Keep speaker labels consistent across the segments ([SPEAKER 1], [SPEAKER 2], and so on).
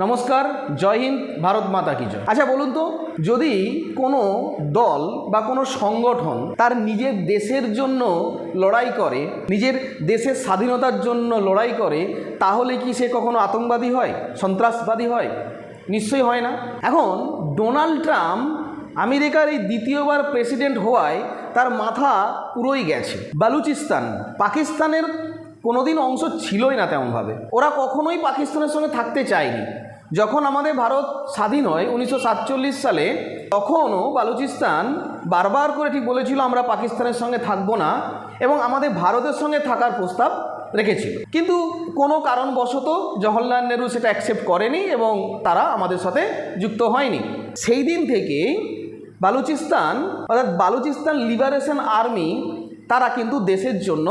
[SPEAKER 1] নমস্কার, জয় হিন্দ, ভারত মাতা কি জয়। আচ্ছা বলুন তো, যদি কোনো দল বা কোনো সংগঠন তার নিজের দেশের জন্য লড়াই করে, নিজের দেশের স্বাধীনতার জন্য লড়াই করে, তাহলে কি সে কখনো আতঙ্কবাদী হয়, সন্ত্রাসবাদী হয়? নিশ্চয়ই হয় না। এখন, ডোনাল্ড ট্রাম্প আমেরিকার এই দ্বিতীয়বার প্রেসিডেন্ট হওয়ায় তার মাথা পুরোই গেছে। বালুচিস্তান, পাকিস্তানের কোনোদিন অংশ ছিলই না তেমনভাবে। ওরা কখনোই পাকিস্তানের সঙ্গে থাকতে চায়নি। যখন আমাদের ভারত স্বাধীন হয়, উনিশশো সাতচল্লিশ সালে, তখনও বালুচিস্তান বারবার করে ঠিক বলেছিল, আমরা পাকিস্তানের সঙ্গে থাকব না এবং আমাদের ভারতের সঙ্গে থাকার প্রস্তাব রেখেছিল। কিন্তু কোনো কারণবশত জওহরলাল নেহরু সেটা অ্যাকসেপ্ট করেনি এবং তারা আমাদের সাথে যুক্ত হয়নি। সেই দিন থেকেই বালুচিস্তান, অর্থাৎ বালুচিস্তান লিবারেশন আর্মি, তারা কিন্তু দেশের জন্য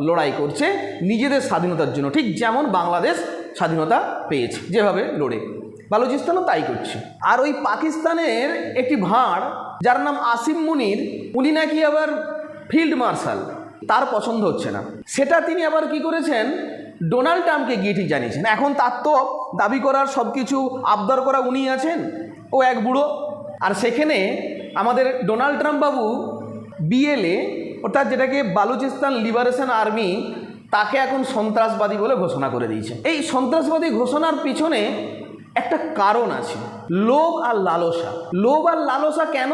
[SPEAKER 1] লড়াই করছে, নিজেদের স্বাধীনতার জন্য, ঠিক যেমন বাংলাদেশ স্বাধীনতা পেয়েছে, যেভাবে লড়ে। বালুচিস্তানও তাই করছে। আর ওই পাকিস্তানের একটি ভাঁড়, যার নাম আসিম মুনির, উনি নাকি আবার ফিল্ড মার্শাল, তার পছন্দ হচ্ছে না। সেটা তিনি আবার কি করেছেন? ডোনাল্ড ট্রাম্পকে গিয়ে ঠিক জানিয়েছেন। এখন তার তো দাবি করার সব কিছু আবদার করা উনি আছেন, ও এক বুড়ো। আর সেখানে আমাদের ডোনাল্ড ট্রাম্প বাবু বিএলএ, অর্থাৎ যেটাকে বালুচিস্তান লিবারেশন আর্মি তাকে এখন সন্ত্রাসবাদী বলে ঘোষণা করে দিয়েছে। এই সন্ত্রাসবাদী ঘোষণার পিছনে একটা কারণ আছে। লোভ আর লালসা। লোভ আর লালসা কেন?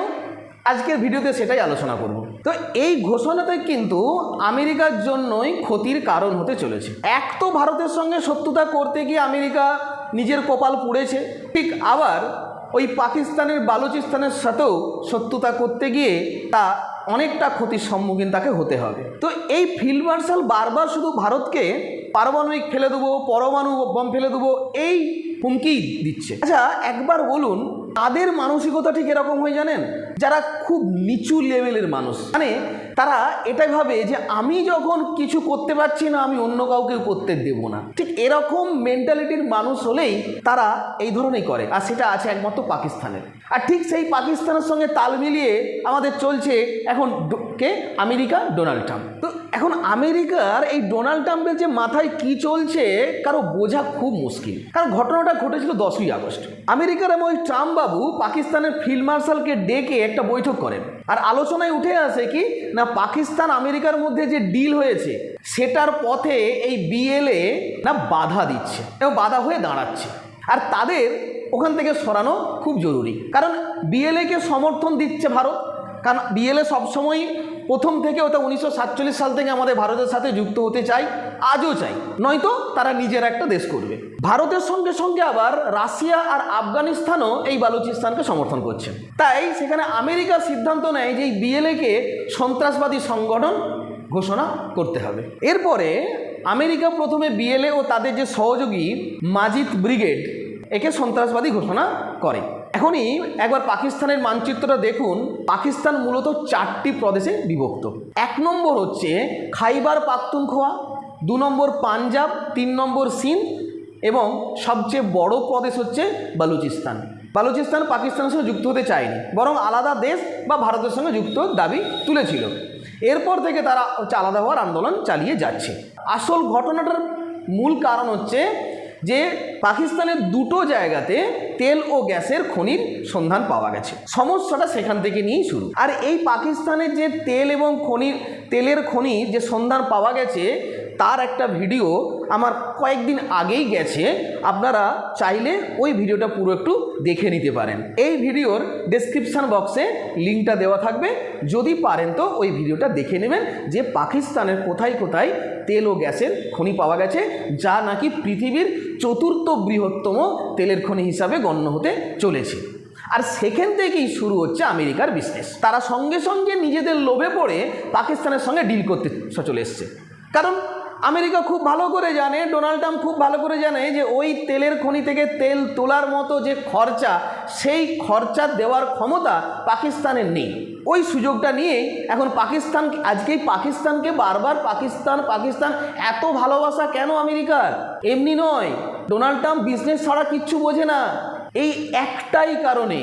[SPEAKER 1] আজকের ভিডিওতে সেটাই আলোচনা করব। তো এই ঘোষণাতে কিন্তু আমেরিকার জন্যই ক্ষতির কারণ হতে চলেছে। এক তো ভারতের সঙ্গে শত্রুতা করতে গিয়ে আমেরিকা নিজের কপাল পুড়েছে। ঠিক আবার ওই পাকিস্তানের বালুচিস্তানের সাথেও শত্রুতা করতে গিয়ে তা অনেকটা ক্ষতির সম্মুখীন তাকে হতে হবে। তো এই ফিল্ড মার্শাল বারবার শুধু ভারতকে পারমাণবিক ফেলে দেবো, পরমাণু বম ফেলে দেবো, এই হুমকি দিচ্ছে। আচ্ছা একবার বলুন, তাদের মানসিকতা ঠিক এরকম হয়ে জানেন? যারা খুব নিচু লেভেলের মানুষ। মানে তারা এটাই ভাবে যে আমি যখন কিছু করতে পারছি না, আমি অন্য কাউকে করতে দেব না। ঠিক এরকম মেন্টালিটির মানুষ হলেই তারা এই ধরনেরই করে। আর সেটা আছে একমাত্র পাকিস্তানের। আর ঠিক সেই পাকিস্তানের সঙ্গে তাল মিলিয়ে আমাদের চলছে এখন কে? America, Donald Trump. তো এখন আমেরিকার এই ডোনাল্ড ট্রাম্পের যে মাথায় কি চলছে, কারও বোঝা খুব মুশকিল। কারণ ঘটনাটা ঘটেছিল দশই আগস্ট। আমেরিকার এবং ওই ট্রাম্প বাবু পাকিস্তানের ফিল্ড মার্শালকে ডেকে একটা বৈঠক করেন। আর আলোচনায় উঠে আসে কি, না পাকিস্তান আমেরিকার মধ্যে যে ডিল হয়েছে, সেটার পথে এই বিএলএ না বাধা দিচ্ছে, এবং বাধা হয়ে দাঁড়াচ্ছে। আর তাদের ওখান থেকে সরানো খুব জরুরি। কারণ বিএলএকে সমর্থন দিচ্ছে ভারত। কারণ বিএলএ সবসময় প্রথম থেকে ওটা উনিশশো সাতচল্লিশ সাল থেকে আমাদের ভারতের সাথে যুক্ত হতে চাই, আজও চাই। নয়তো তারা নিজের একটা দেশ করবে। ভারতের সঙ্গে সঙ্গে আবার রাশিয়া আর আফগানিস্তানও এই বালুচিস্তানকে সমর্থন করছে। তাই সেখানে আমেরিকা সিদ্ধান্ত নেয় যে এই বিএলএকে সন্ত্রাসবাদী সংগঠন ঘোষণা করতে হবে। এরপরে আমেরিকা প্রথমে বিএলএ ও তাদের যে সহযোগী, মাজিদ ব্রিগেড, একে সন্ত্রাসবাদী ঘোষণা করে। এখনই একবার পাকিস্তানের মানচিত্রটা দেখুন। পাকিস্তান মূলত চারটি প্রদেশে বিভক্ত। এক নম্বর হচ্ছে খাইবার পাখতুনখোয়া, দু নম্বর পাঞ্জাব, তিন নম্বর সিন্ধ এবং সবচেয়ে বড় প্রদেশ হচ্ছে বালুচিস্তান। বালুচিস্তান পাকিস্তানের সঙ্গে যুক্ত হতে চায়নি, বরং আলাদা দেশ বা ভারতের সঙ্গে যুক্ত দাবি তুলেছিল। এরপর থেকে তারা হচ্ছে আলাদা হওয়ার আন্দোলন চালিয়ে যাচ্ছে। আসল ঘটনাটার মূল কারণ হচ্ছে যে পাকিস্তানের দুটো জায়গাতে তেল ও গ্যাসের খনির সন্ধান পাওয়া গেছে। সমস্যাটা সেখান থেকে নিয়েই শুরু। আর এই পাকিস্তানের যে তেল এবং খনির তেলের খনি যে সন্ধান পাওয়া গেছে তার একটা ভিডিও আমার কয়েকদিন আগেই গেছে, আপনারা চাইলে ওই ভিডিওটা পুরো একটু দেখে নিতে পারেন। এই ভিডিওর ডেসক্রিপশান বক্সে লিঙ্কটা দেওয়া থাকবে, যদি পারেন তো ওই ভিডিওটা দেখে নেবেন যে পাকিস্তানের কোথায় কোথায় তেল ও গ্যাসের খনি পাওয়া গেছে, যা নাকি পৃথিবীর চতুর্থ বৃহত্তম তেলের খনি হিসাবে গণ্য হতে চলেছে। আর সেখান থেকেই শুরু হচ্ছে আমেরিকার বিজনেস তারা সঙ্গে সঙ্গে নিজেদের লোভে পড়ে পাকিস্তানের সঙ্গে ডিল করতে চলে এসছে কারণ আমেরিকা খুব ভালো করে জানে, ডোনাল্ড ট্রাম্প খুব ভালো করে জানে যে ওই তেলের খনি থেকে তেল তোলার মতো যে খরচা, সেই খরচা দেওয়ার ক্ষমতা পাকিস্তানের নেই। ওই সুযোগটা নিয়ে এখন পাকিস্তান, আজকেই পাকিস্তানকে বারবার পাকিস্তান পাকিস্তান এত ভালোবাসা কেন আমেরিকার? এমনি নয়, ডোনাল্ড ট্রাম্প বিজনেস ছাড়া কিচ্ছু বোঝে না। এই একটাই কারণে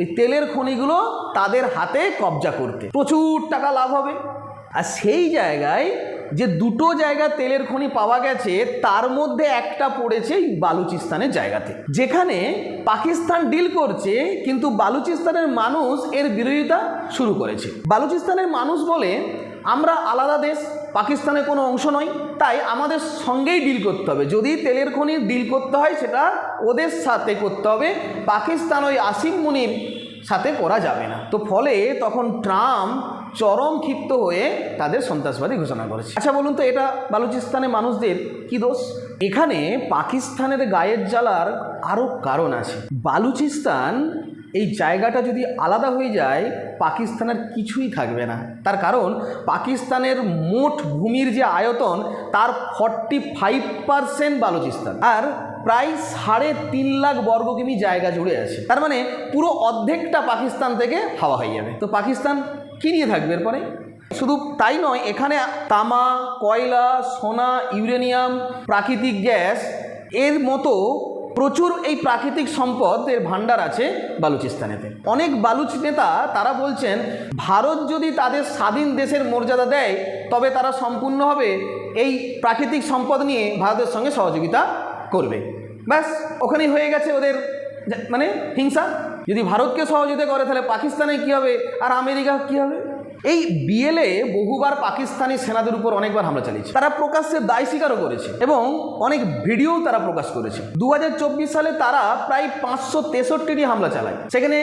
[SPEAKER 1] এই তেলের খনিগুলো তাদের হাতে কবজা করতে। প্রচুর টাকা লাভ হবে। আর সেই জায়গায় যে দুটো জায়গা তেলের খনি পাওয়া গেছে, তার মধ্যে একটা পড়েছে বালুচিস্তানের জায়গাতে। যেখানে পাকিস্তান ডিল করছে, কিন্তু বালুচিস্তানের মানুষ এর বিরোধিতা শুরু করেছে। বালুচিস্তানের মানুষ বলে, আমরা আলাদা দেশ পাকিস্তানের কোনো অংশ নয়, তাই আমাদের সঙ্গেই ডিল করতে হবে। যদি তেলের খনির ডিল করতে হয়, সেটা ওদের সাথে করতে হবে। পাকিস্তান ওই আসিম মুনির সাথে করা যাবে না। তো ফলে তখন ট্রাম্প চরম ক্ষিপ্ত হয়ে তাদের সন্ত্রাসবাদী ঘোষণা করেছে। আচ্ছা বলুন তো, এটা বালুচিস্তানের মানুষদের কি দোষ? এখানে পাকিস্তানের গায়ের জ্বালার আরও কারণ আছে। বালুচিস্তান এই জায়গাটা যদি আলাদা হয়ে যায়, পাকিস্তানের কিছুই থাকবে না। তার কারণ, পাকিস্তানের মোট ভূমির যে আয়তন, তার ফর্টি ফাইভ পারসেন্ট বালুচিস্তান। আর প্রায় সাড়ে তিন লাখ বর্গ কিমি জায়গা জুড়ে আছে। তার মানে পুরো অর্ধেকটা পাকিস্তান থেকে হাওয়া হয়ে যাবে। তো পাকিস্তান কী নিয়ে থাকবে এরপরে? শুধু তাই নয়, এখানে তামা, কয়লা, সোনা, ইউরেনিয়াম, প্রাকৃতিক গ্যাস, এর মতো প্রচুর এই প্রাকৃতিক সম্পদের ভাণ্ডার আছে বালুচিস্তানেতে। অনেক বালুচ নেতা তারা বলছেন, ভারত যদি তাদের স্বাধীন দেশের মর্যাদা দেয়, তবে তারা সম্পূর্ণভাবে এই প্রাকৃতিক সম্পদ নিয়ে ভারতের সঙ্গে সহযোগিতা করবে। ব্যাস, ওখানেই হয়ে গেছে ওদের মানে হিংসা। যদি ভারতকে সহযোগিতা করে, তাহলে পাকিস্তানে কী হবে? আর আমেরিকা কী হবে? এই বিএলএ বহুবার পাকিস্তানি সেনাদের উপর অনেকবার হামলা চালিয়েছে। তারা প্রকাশ্যে দায় স্বীকারও করেছে এবং অনেক ভিডিও তারা প্রকাশ করেছে। দু হাজার চব্বিশ সালে তারা প্রায় পাঁচশো তেষট্টিটি হামলা চালায়। সেখানে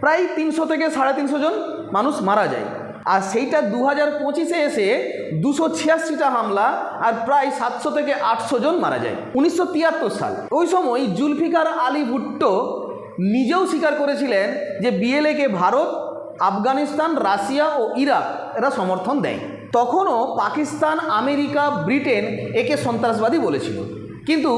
[SPEAKER 1] প্রায় তিনশো থেকে সাড়ে তিনশো জন মানুষ মারা যায়। আর সেইটা দু হাজার পঁচিশে এসে দুশো ছিয়াশিটা হামলা আর প্রায় সাতশো থেকে আটশো জন মারা যায়। উনিশশো তিয়াত্তর সাল। ওই সময় জুলফিকার আলী ভুট্টো নিজেও স্বীকার করেছিলেন যে বিএলএকে ভারত, আফগানিস্তান, রাশিয়া ও ইরাক এরা সমর্থন দেয়। তখনও পাকিস্তান, আমেরিকা, ব্রিটেন একে সন্ত্রাসবাদী বলেছিল। কিন্তু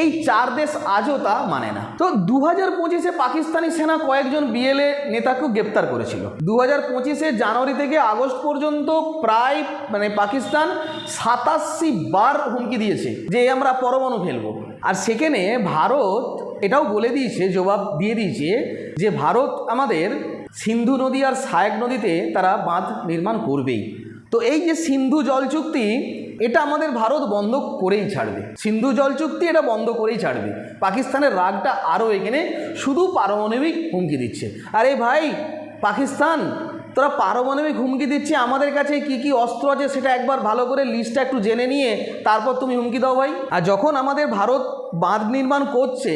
[SPEAKER 1] এই চার দেশ আজও তা মানে না। তো দু হাজার পঁচিশে পাকিস্তানি সেনা কয়েকজন বিএলএ নেতাকেও গ্রেপ্তার করেছিল। দু হাজার পঁচিশে জানুয়ারি থেকে আগস্ট পর্যন্ত প্রায় মানে পাকিস্তান সাতাশি বার হুমকি দিয়েছে যে আমরা পরমাণু ফেলব। আর সেখানে ভারত এটাও বলে দিয়েছে, জবাব দিয়ে দিয়েছে যে ভারত আমাদের সিন্ধু নদী আর সায়ক নদীতে তারা বাঁধ নির্মাণ করবেই। তো এই যে সিন্ধু জল চুক্তি এটা আমাদের ভারত বন্ধ করেই ছাড়বে। সিন্ধু জল চুক্তি এটা বন্ধ করেই ছাড়বে। পাকিস্তানের রাগটা আরও এখানে শুধু পারমাণবিক হুমকি দিচ্ছে। আরে ভাই, পাকিস্তান, তোরা পারমাণবিক হুমকি দিচ্ছে, আমাদের কাছে কি কি অস্ত্র আছে সেটা একবার ভালো করে লিস্টটা একটু জেনে নিয়ে তারপর তুমি হুমকি দাও ভাই। আর যখন আমাদের ভারত বাঁধ নির্মাণ করছে,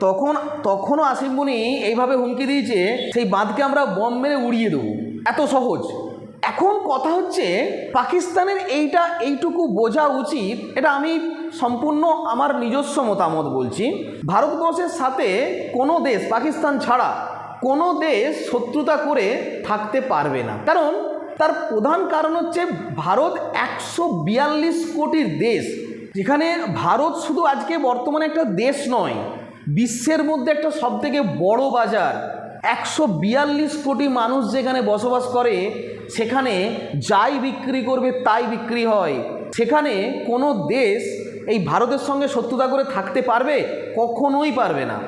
[SPEAKER 1] তখন, তখনও আসিমবুনি এইভাবে হুমকি দিয়েছে, সেই বাঁধকে আমরা বম মেরে উড়িয়ে দেবো। এত সহজ। এখন কথা হচ্ছে পাকিস্তানের এইটা, এইটুকু বোঝা উচিত, এটা আমি সম্পূর্ণ আমার নিজস্ব মতামত বলছি। ভারতবর্ষের সাথে কোনো দেশ, পাকিস্তান ছাড়া কোনো দেশ শত্রুতা করে থাকতে পারবে না। কারণ তার প্রধান কারণ হচ্ছে ভারত একশো বিয়াল্লিশ কোটির দেশ। যেখানে ভারত শুধু আজকে বর্তমানে একটা দেশ নয়, বিশ্বের মধ্যে একটা সবথেকে বড় বাজার। একশো বিয়াল্লিশ কোটি মানুষ যেখানে বসবাস করে সেখানে যাই বিক্রি করবে তাই বিক্রি হয়। সেখানে কোনো দেশ এই ভারতের সঙ্গে শত্রুতা করে থাকতে পারবে? কখনোই পারবে না।